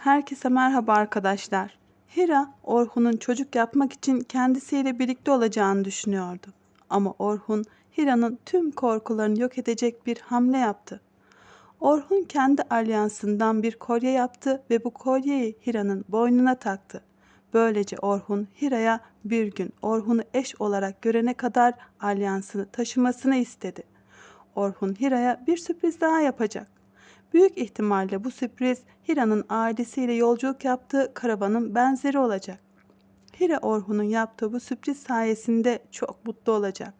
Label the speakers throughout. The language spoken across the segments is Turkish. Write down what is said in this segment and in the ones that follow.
Speaker 1: Herkese merhaba arkadaşlar. Hira, Orhun'un çocuk yapmak için kendisiyle birlikte olacağını düşünüyordu. Ama Orhun, Hira'nın tüm korkularını yok edecek bir hamle yaptı. Orhun kendi alyansından bir kolye yaptı ve bu kolyeyi Hira'nın boynuna taktı. Böylece Orhun, Hira'ya bir gün Orhun'u eş olarak görene kadar alyansını taşımasını istedi. Orhun Hira'ya bir sürpriz daha yapacak. Büyük ihtimalle bu sürpriz Hira'nın ailesiyle yolculuk yaptığı karavanın benzeri olacak. Hira Orhun'un yaptığı bu sürpriz sayesinde çok mutlu olacak.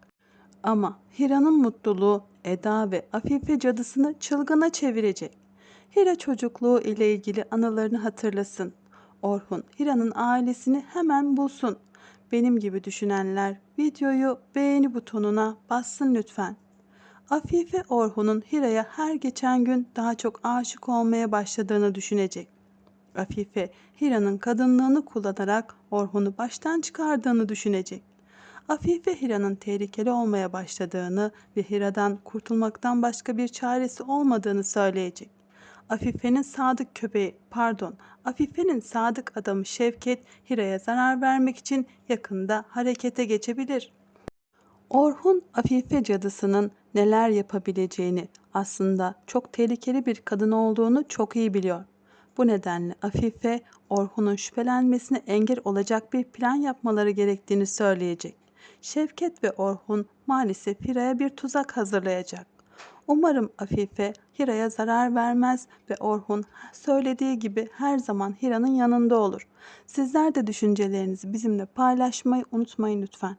Speaker 1: Ama Hira'nın mutluluğu Eda ve Afife cadısını çılgına çevirecek. Hira çocukluğu ile ilgili anılarını hatırlasın. Orhun Hira'nın ailesini hemen bulsun. Benim gibi düşünenler videoyu beğeni butonuna bassın lütfen. Afife Orhun'un Hira'ya her geçen gün daha çok aşık olmaya başladığını düşünecek. Afife, Hira'nın kadınlığını kullanarak Orhun'u baştan çıkardığını düşünecek. Afife Hira'nın tehlikeli olmaya başladığını ve Hira'dan kurtulmaktan başka bir çaresi olmadığını söyleyecek. Afife'nin sadık köpeği, pardon, Afife'nin sadık adamı Şevket Hira'ya zarar vermek için yakında harekete geçebilir. Orhun Afife cadısının neler yapabileceğini, aslında çok tehlikeli bir kadın olduğunu çok iyi biliyor. Bu nedenle Afife, Orhun'un şüphelenmesine engel olacak bir plan yapmaları gerektiğini söyleyecek. Şevket ve Orhun maalesef Hira'ya bir tuzak hazırlayacak. Umarım Afife Hira'ya zarar vermez ve Orhun söylediği gibi her zaman Hira'nın yanında olur. Sizler de düşüncelerinizi bizimle paylaşmayı unutmayın lütfen.